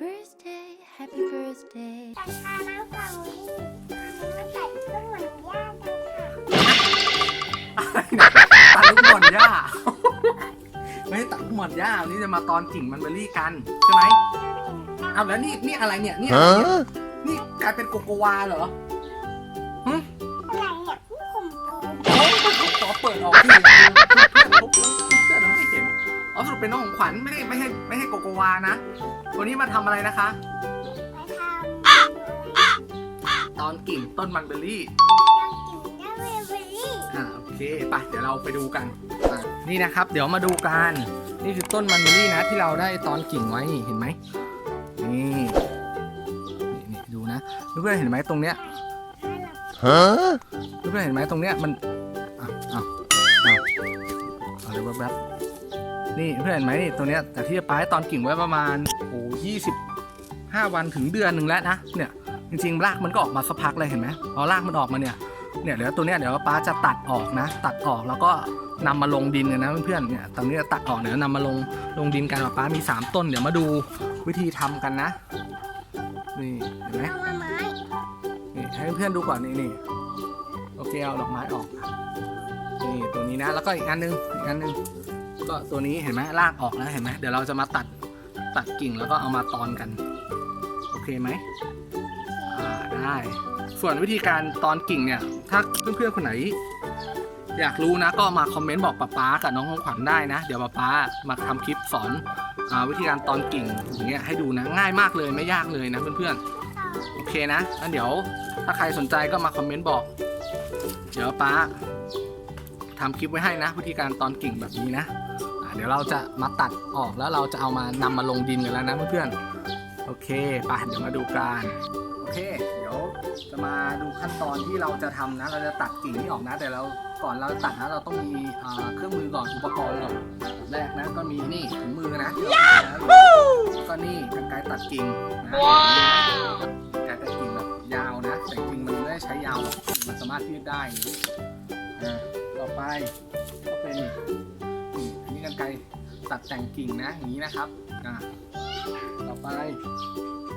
birthday, happy birthday. ตัดขาน้ำฝั่งนี้มาตัดต้นหมอนหญ้ากันค่ะอะไรนะตัดลูกหม่อนหญ้าไม่ได้ตัดลูกหม่อนหญ้าวันนี้จะมาตอนกิ่งมันเบอร์รี่กันใช่ไหมเอาแล้วนี่นี่อะไรเนี่ยนี่อะไรเนี่ย นี่กลายเป็นโกโกวาเหรอหึอะไรเนี่ยผู้ข่มขืนโอ้ยขอเปิดออกที่ อ๋อสรุปเป็นน้องของขวัญไม่ได้ไม่ให้ไม่ให้โกโกวานะ วันนี้มาทำอะไรนะคะมาทำตอนกิ่งต้นมันเบอร์รี่ ต้องกินได้เวเบอรี่อ่าโอเคไปเดี๋ยวเราไปดูกันอ่านี่นะครับ เดี๋ยวมาดูกันนี่คือต้นมันเบอร์รี่นะที่เราได้ตอนกิ่งไว้นี่เห็นไหมนี่นี่นี่ดูนะเพื่อนๆเห็นไหมตรงเนี้ย Huh? เพื่อนๆเห็นไหมตรงเนี้ยมันอะอะอะเอาเลยแวบๆ นี่เพื่อนเห็นไหมนี่ตรงเนี้ยแต่ที่จะปาให้ตอนกิ่งไว้ประมาณโอ้ยี่สิบห้าวันถึงเดือนหนึ่งแล้วนะเนี่ยจริงๆรากมันก็ออกมาสักพักเลยเห็นไหมพอรากมันออกมาเนี่ยเนี่ยเดี๋ยวตัวเนี้ยเดี๋ยวป้าจะตัดออกนะ ตัดออกแล้วก็นำมาลงดินกันนะเพื่อนๆเนี่ยตอนนี้จะตัดออกเดี๋ยวนำมาลงลงดินกันป้ามี 3 ต้นเดี๋ยวมาดูวิธีทำกันนะนี่เห็นไหมเอามาไม้นี่ให้เพื่อนๆดูก่อนนี่นี่โอเคเอาดอกไม้ออกนี่ตัวนี้นะแล้วก็อีกอันหนึงอีกอันหนึง ก็ตัวนี้เห็นไหมรากออกแล้วเห็นไหมเดี๋ยวเราจะมาตัดตัดกิ่งแล้วก็เอามาตอนกัน โอเคไหมได้ ส่วนวิธีการตอนกิ่งเนี่ย ถ้าเพื่อนๆคนไหน อยากรู้นะก็มาคอมเมนต์บอกป๊าป๊ากับน้องของขวัญได้นะ เดี๋ยวป๊าป๊ามาทำคลิปสอนอวิธีการตอนกิ่งอย่างเงี้ยให้ดูนะง่ายมากเลยไม่ยากเลยนะเพื่อนๆโอเคนะงั้นเดี๋ยวถ้าใครสนใจก็มาคอมเมนต์บอก เดี๋ยวป๊าทำคลิปไว้ให้นะ วิธีการตอนกิ่งแบบนี้นะ เดี๋ยวเราจะมาตัดออกแล้วเราจะเอามานำมาลงดินกันแล้วนะเพื่อนๆโอเคไปเดี๋ยวมาดูกันโอเค เดี๋ยวจะมาดูขั้นตอนที่เราจะทำนะ เราจะตัดกิ่งนี้ออกนะ แต่เราก่อนเราตัดนะเราต้องมีอ่าเครื่องมือก่อนอุปกรณ์ก่อนแรกนะก็มีนี่ถุงมือนะที่เราใช้แล้วแล้วก็นี่กรรไกรตัดกิ่งนะกรรไกรตัดกิ่งแบบยาวนะ แต่จริงๆมันไม่ได้ใช้ยาวหรอกมันสามารถยืดได้อย่างนี้อ่าต่อไปก็เป็น นี่อันไกรตัดแต่งกิ่งนะอย่างนี้นะครับอ่าต่อไป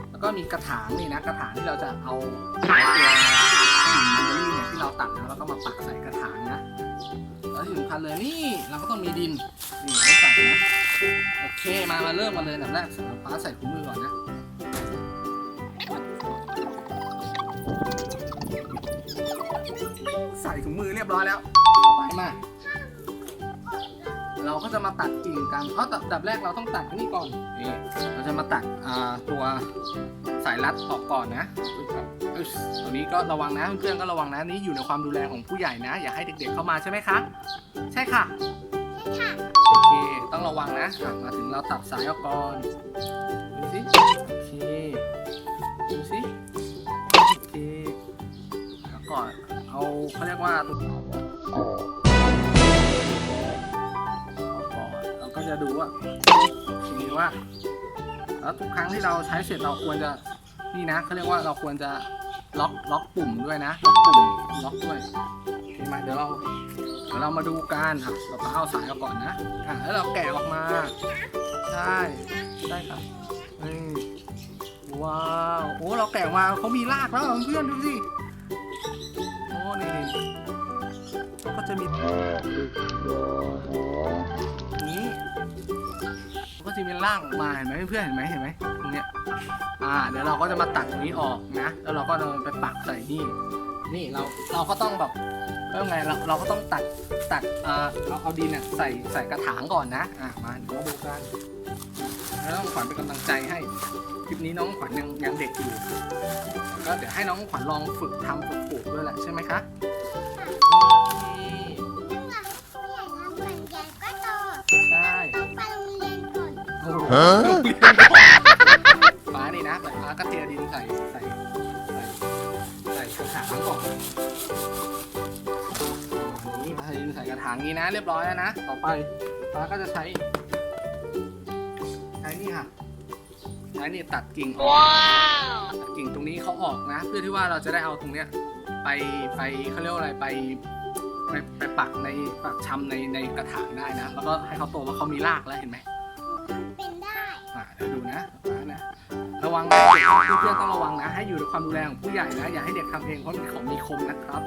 แล้วก็มีกระถางนี่นะ กระถางที่เราจะเอาตัวกิ่งมันรีเนี่ยที่เราตัดนะแล้วก็มาปักใส่กระถางนะแล้วที่สำคัญเลยนี่เราก็ต้องมีดินนี่ไว้ใส่นะโอเคมามาเริ่มมาเลยอันดับแรกฟ้าใส่ถุงมือก่อนนะใส่ถุงมือเรียบร้อยแล้วต่อไปมา เราก็จะมาตัดกิ่งกันเพราะอันดับแรกเราต้องตัดอันนี้ก่อนนี่เราจะมาตัดอ่าตัวสายรัดออกก่อนนะเอ้ยตัวนี้ก็ระวังนะเพื่อนๆก็ระวังนะนี่อยู่ในความดูแลของผู้ใหญ่นะ อย่าให้เด็กๆเข้ามาใช่ไหมคะใช่ค่ะค่ะโอเคต้องระวังนะอะมาถึงเราตัดสายออกก่อนดูสิโอเคดูสิโอเคแล้วก็เอาเขาเรียกว่าตัว ก็จะดูว่าทีนี้ว่า แล้วทุกครั้งที่เราใช้เสร็จเราควรจะนี่นะเขาเรียกว่าเราควรจะล็อกล็อกปุ่มด้วยนะล็อกปุ่มล็อกด้วยโอเคไหมเดี๋ยวเราเดี๋ยวเรามาดูกันอะเราก็เอาสายออกก่อนนะอะแล้วเราแกะออกมาใช่ได้ครับนี่ว้าวโอ้เราแกะมาเขามีรากแล้วเพื่อนดูสิโอ้นี่นี่เขาก็จะมี ก็จะมีร่างมาเห็นไหมเพื่อนเห็นไหมเห็นไหมตรงเนี้ยอ่าเดี๋ยวเราก็จะมาตัดตรงนี้ออกนะ แล้วเราก็จะไปปักใส่นี่นี่เราเราก็ต้องแบบเรื่องไงเราเราก็ต้องตัดตัดอ่าเอาเอาดินเนี่ยใส่ใส่กระถางก่อนนะอะมาเดี๋ยวมาดูกันแล้วน้องขวัญเป็นกำลังใจให้คลิปนี้น้องขวัญยังยังเด็กอยู่ก็เดี๋ยวให้น้องขวัญลองฝึกทำฝึกปลูกด้วยแหละใช่ไหมคะโอเค ฮะฟ้านี่นะแบบฟ้าก็เทดินใส่ใส่ใส่ใส่กระถางก่อนนี่ใส่ดินใส่กระถางนี้นะ เรียบร้อยแล้วนะ ต่อไปฟ้าก็จะใช้ ใช้นี่ค่ะใช้นี่ตัดกิ่งออกตัดกิ่งตรงนี้เขาออกนะ เพื่อที่ว่าเราจะได้เอาตรงเนี้ยไปไปเขาเรียกว่าอะไรไปไปไปปักในปักชำในในกระถางได้นะ แล้วก็ให้เขาโตว่าเขามีรากแล้วเห็นไหม นได้าเดี๋ยวดูนะนะระวังนะเพื่อนๆต้องระวังนะ ให้อยู่ในความดูแลของผู้ใหญ่นะ อย่าให้เด็กทำเองเพราะมีของมีคมนะครับ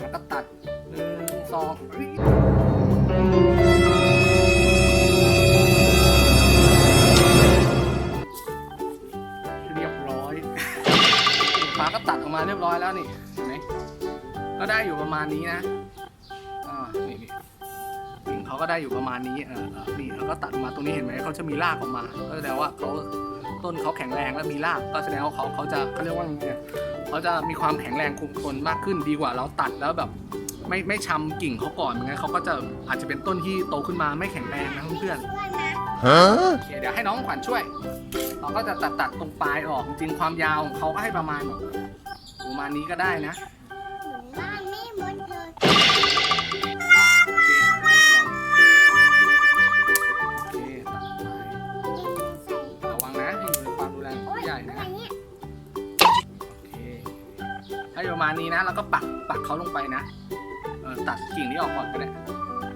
แล้วก็ตัดหนึ่งสองเรียบร้อยฟ้าก็ตัดออกมาเรียบร้อยแล้วนี่เห็นไหมก็ได้อยู่ประมาณนี้นะอ่านี่นี่ กิ่งเขาก็ได้อยู่ประมาณนี้เออเออนี่แล้วก็ตัดมาตรงนี้เห็นไหมเขาจะมีรากออกมาก็แสดงว่าเขาต้นเขาแข็งแรงและมีรากก็แสดงว่าเขาเขาจะเขาเรียกว่าไงเขาจะมีความแข็งแรงคงทนมากขึ้นดีกว่าเราตัดแล้วแบบไม่ไม่ชำกิ่งเขาก่อนไม่งั้นเขาก็จะอาจจะเป็นต้นที่โตขึ้นมาไม่แข็งแรงนะเพื่อนช่วยนะๆโอเคเดี๋ยวให้น้องขวัญช่วย เราก็จะตัดตัดตรงปลายออกจริงความยาวของเขาก็ให้ประมาณแบบประมาณนี้ก็ได้นะ ประมาณนี้นะ แล้วก็ปักปักเขาลงไปนะเออตัดกิ่งนี้ออกก่อนก็ได้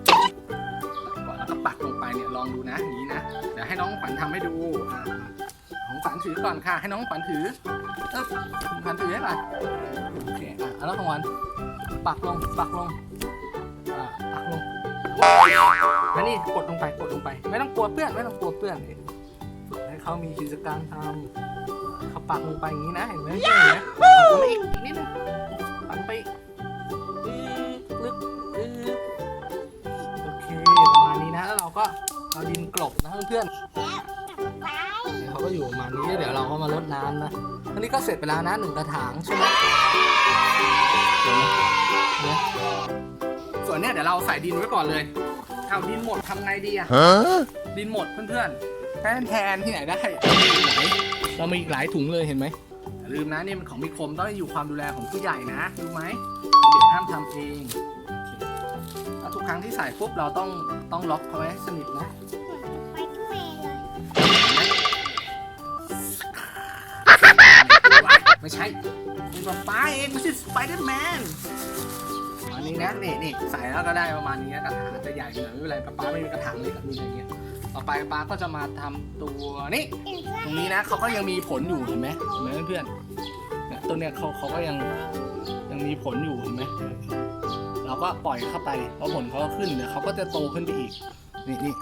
ตัดก่อนแล้วก็ปักลงไปเนี่ยลองดูนะอย่างนี้นะเดี๋ยวให้น้องขวัญทำให้ดูอ่าของขวัญถือก่อนค่ะ ให้น้องขวัญถือเออขวัญถือให้ก่อนโอเคอะแล้วของขวัญปักลงปักลงอ่าปักลงแล้วนี่กดลงไปกดลงไป ไม่ต้องกลัวเปื้อนไม่ต้องกลัวเปื้อนให้เขามีกิจกรรทำเขาปักลงไปอย่างนี้นะเห็นไหมเห็นไหม อีกอีกนิดนึงปักไปอีกลึกโอเคประมาณนี้นะแล้วเราก็เอาดินกลบนะเพื่อนๆเขาก็อยู่ประมาณนี้เดี๋ยวเราก็มารดน้ำนะอันนี้ก็เสร็จไปแล้วนะหนึ่งกระถางใช่ไหมเห็นไหมเนี่ยส่วนเนี้ยเดี๋ยวเราใส่ดินไว้ก่อนเลยเอาดินหมดทำไงดีอะดินหมดเพื่อนๆแทนแทนที่ไหนได้เรามีอีกหลายถุงเลยเห็นไหม ลืมนะนี่มันของมีคมต้องอยู่ความดูแลของผู้ใหญ่นะรู้ไหมเด็กห้ามทำเองแล้วทุกครั้งที่ใส่ปุ๊บเราต้องต้องล็อกเขาไว้ให้สนิทนะไปทุกเมย์เลยไม่ใช่เป็นป๊าป้าเองไม่ใช่สไปเดอร์แมนอันนี้นะนี่นี่ใส่แล้วก็ได้ประมาณนี้กระถางจะใหญ่หน่อยไม่เป็นไรป๊าป้าไม่มีกระถางเล็กมีอะไรเงี้ยต่อไปป๊าก็จะมาทำตัวนี่ ตรงนี้นะเขาก็ยังมีผลอยู่เห็นไหมเห็นไหมเพื่อนๆต้นเนี้ยเขาเขาก็ยังยังมีผลอยู่เห็นไหมเราก็ปล่อยเข้าไปเพราะผลเขาก็ขึ้นเดี๋ยวเขาก็จะโตขึ้นไปอีกนี่นี่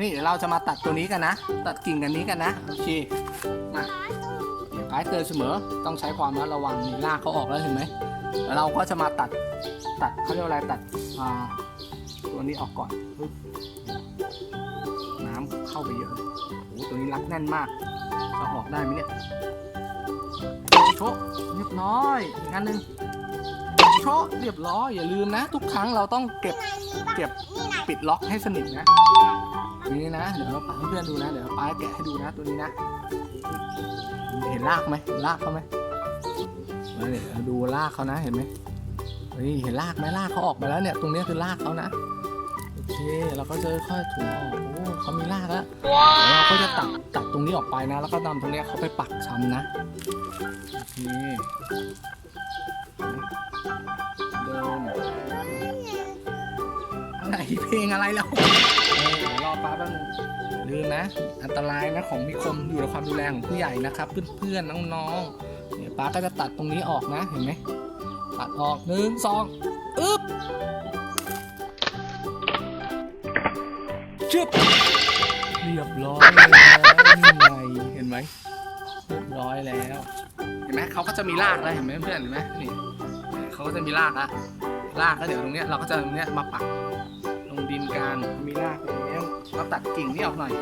นี่เดี๋ยวเราจะมาตัดตัวนี้กันนะ ตัดกิ่งกันนี้กันนะโอเคมากายเตือนเสมอต้องใช้ความระมัดระวังนี่ลากเขาออกแล้วเห็นไหมแล้วเราก็จะมาตัดตัดเขาเรียกว่าอะไรตัดตัวนี้ออกก่อนปึ๊บ เข้าไปเยอะโอ้โหตัวนี้รัดแน่นมากจะออกได้ไหมเนี่ยโชะเรียบร้อยอีกอันหนึ่งโชะเรียบร้อยอย่าลืมนะ ทุกครั้งเราต้องเก็บเก็บปิดล็อกให้สนิทนะนี่นะเดี๋ยวป้าเพื่อนดูนะเดี๋ยวป้าแกะให้ดูนะตัวนี้นะ เห็นรากไหมเห็นรากเขาไหมเนี่ยดูรากเขานะเห็นไหมนี่เห็นรากไหมรากเขาออกมาแล้วเนี่ย ตรงนี้คือรากเขานะ เคเราก็จะค่อยถุงออกโอ้เขามีรากแล้วเดี๋ยวเราก็จะตัดตัดตรงนี้ออกไปนะ แล้วก็นำตรงเนี้ยเขาไปปักชำนะโอเคเดินอะไรเพลงอะไรแล้วเออเดี๋ยวรอป้าแป๊บนึงลืมนะ อันตรายนะของมีคมอยู่ในความดูแลของผู้ใหญ่นะครับ เพื่อนๆน้องๆเนี่ยป้าก็จะตัดตรงนี้ออกนะเห็นไหมตัดออกหนึ่งสองอึ๊บ ชึบเรียบร้อยแล้วนี่ไงเห็นไหมเรียบร้อยแล้ว เห็นไหมเขาก็จะมีรากแล้วเห็นไหมเพื่อนเห็นไหมนี่เขาก็จะมีรากละรากแล้วเดี๋ยวตรงเนี้ยเราก็จะตรงเนี้ยมาปักลงดินกันมีรากตรงนี้เราตัดกิ่งนี่ออกหน่อย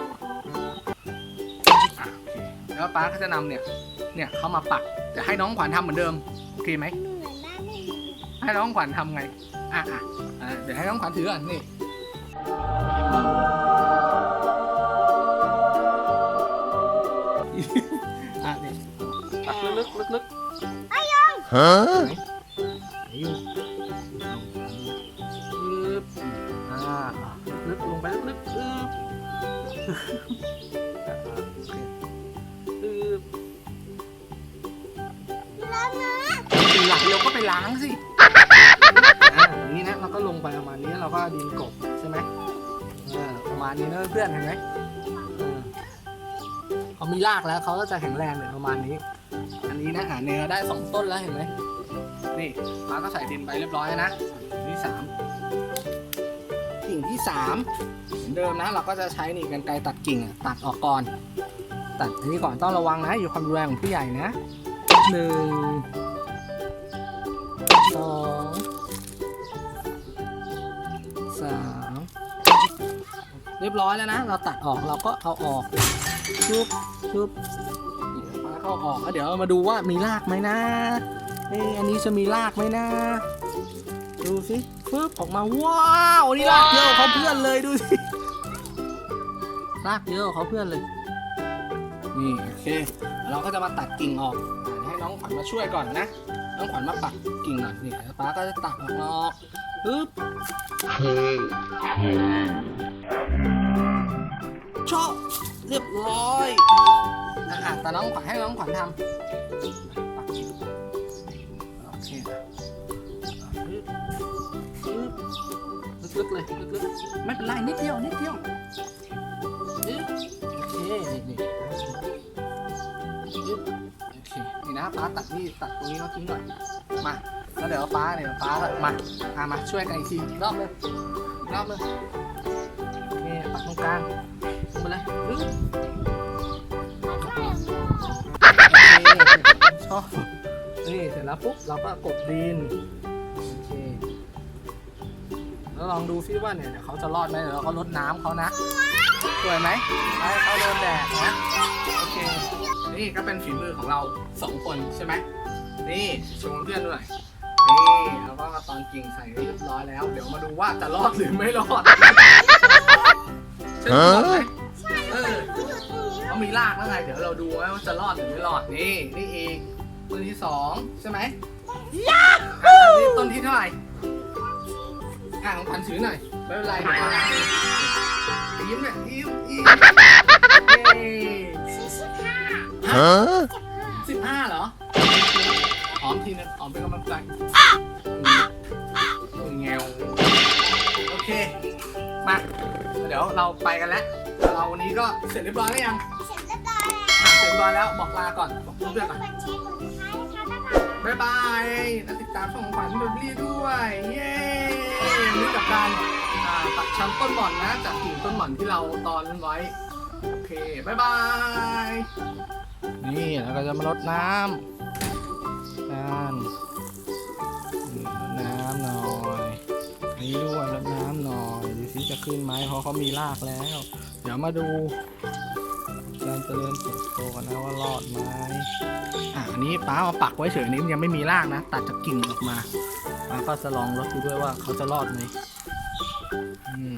อะโอเคแล้วป้าก็จะนำเนี่ย เนี่ยเข้ามาปักจะให้น้องขวัญทำเหมือนเดิมโอเคไหมเหมือนบ้านไม่มีให้น้องขวัญทำไงอะอะอะเดี๋ยวให้น้องขวัญถือก่อนนี่ ฮะอยู่ลึบอ่าลึกลงไปลึกๆปึ๊บอ่าโอเคปึ๊บล้วนะหลังเราก็ไปล้างสิอย่างนี้นะเราก็ลงไปประมาณนี้เราก็ดินกบใช่ไหมประมาณนี้นะเพื่อนเห็นไหมเขามีรากแล้วเขาก็จะแข็งแรงเนี่ยประมาณนี้ นี้นะหาเนื้อได้สองต้นแล้วเห็นไหมนี่ป้าก็ใส่ดินไปเรียบร้อยนะกิ่งที่สามกิ่งที่สามเหมือนเดิมนะ เราก็จะใช้นี่กันไกรตัดกิ่งตัดออกก่อน ตัดอันนี้ก่อนต้องระวังนะ อยู่ความดูแลของผู้ใหญ่นะหนึ่งสองสามเรียบร้อยแล้วนะ เราตัดออกเราก็เอาออกชุบชุบ เข้าออกแล้วเดี๋ยวมาดูว่ามีรากไหมนะเอ้อันนี้จะมีรากไหมนะ ดูสิฟึบออกมาว้าวนี่รากเยอะเขาเพื่อนเลยดูสิรากเยอะเขาเพื่อนเลย นี่โอเค เราก็จะมาตัดกิ่งออกให้น้องขวัญมาช่วยก่อนนะน้องขวัญมาปักกิ่งหน่อยนี่แล้วป้าก็จะตัดออกออกปึ๊บโชะเรียบร้อย แต่น้องขวัญให้น้องขวัญทำโอเคลึกๆเลยลึกๆไม่เป็นไรนิดเดียวนิดเดียวโอเคนี่นี่โอเคนี่นะป้าตัดนี่ตัดตรงนี้เขาทิ้งก่อนมาแล้วเดี๋ยวป้าเนี่ยป้ามาอามาช่วยกันอีกทีรอบเลยรอบเลยนี่ปักตรงกลางลงไปเลยปึ๊บโอเค ชอบนี่เสร็จแล้วปุ๊บเราก็กบดินโอเคแล้วลองดูซิว่าเนี่ยเดี๋ยวเขาจะรอดไหมเดี๋ยวเราก็ลดน้ำเขานะสวยไหมให้เขาโดนแดดนะโอเค นี่ก็เป็นฝีมือของเราสองคนใช่ไหมนี่โชว์เพื่อนๆหน่อยนี่แล้วก็ตอนกิ่งใส่เรียบร้อยแล้ว เดี๋ยวมาดูว่าจะรอดหรือไม่รอดใช่รอดไหมเออ เขามีรากแล้วไง เดี๋ยวเราดูว่าจะรอดหรือไม่รอดนี่นี่อีกต้นที่สองใช่ไหมอะนี่ต้นที่เท่าไหร่อะของขวัญถือหน่อยไม่เป็นไรเดี๋ยวเอาเองยิ้มเนี่ยยิ้มยิ้มเย้สี่สิบห้า Huh? สิบห้าเหรอหอมทีนึงหอมเป็นกำลังใจเงวโอเค มา เดี๋ยวเราไปกันแล้ว เราวันนี้ก็เสร็จเรียบร้อยแล้วยัง ร็จเรียบร้อยแล้วบอกลาก่อนบอกเพื่อนๆก่อนกดแชร์กดติดตามนะคะบ๊ายบายบ๊ายบายแล้วติดตามช่องของขวัญเบเบลี่ด้วย เย้นี่กับการอ่าตัดชั้นต้นหม่อนนะจากกิ่งต้นหม่อนที่เราตอนไว้ โอเค บ๊ายบาย นี่แล้วก็จะมาลดน้ำกันน้ำหน่อยนนี้ด้วยลดน้ำหน่อยดูสิจะขึ้นไหมเพราะเขามีรากแล้ว เดี๋ยวมาดู การเจริญเติบโตกันนะว่ารอดไหมอะอันนี้ป้ามาปักไว้เฉยนี้มันยังไม่มีรากนะ ตัดจากกิ่งออกมาป้าก็จะลองรดดูด้วยว่าเขาจะรอดไหมอืม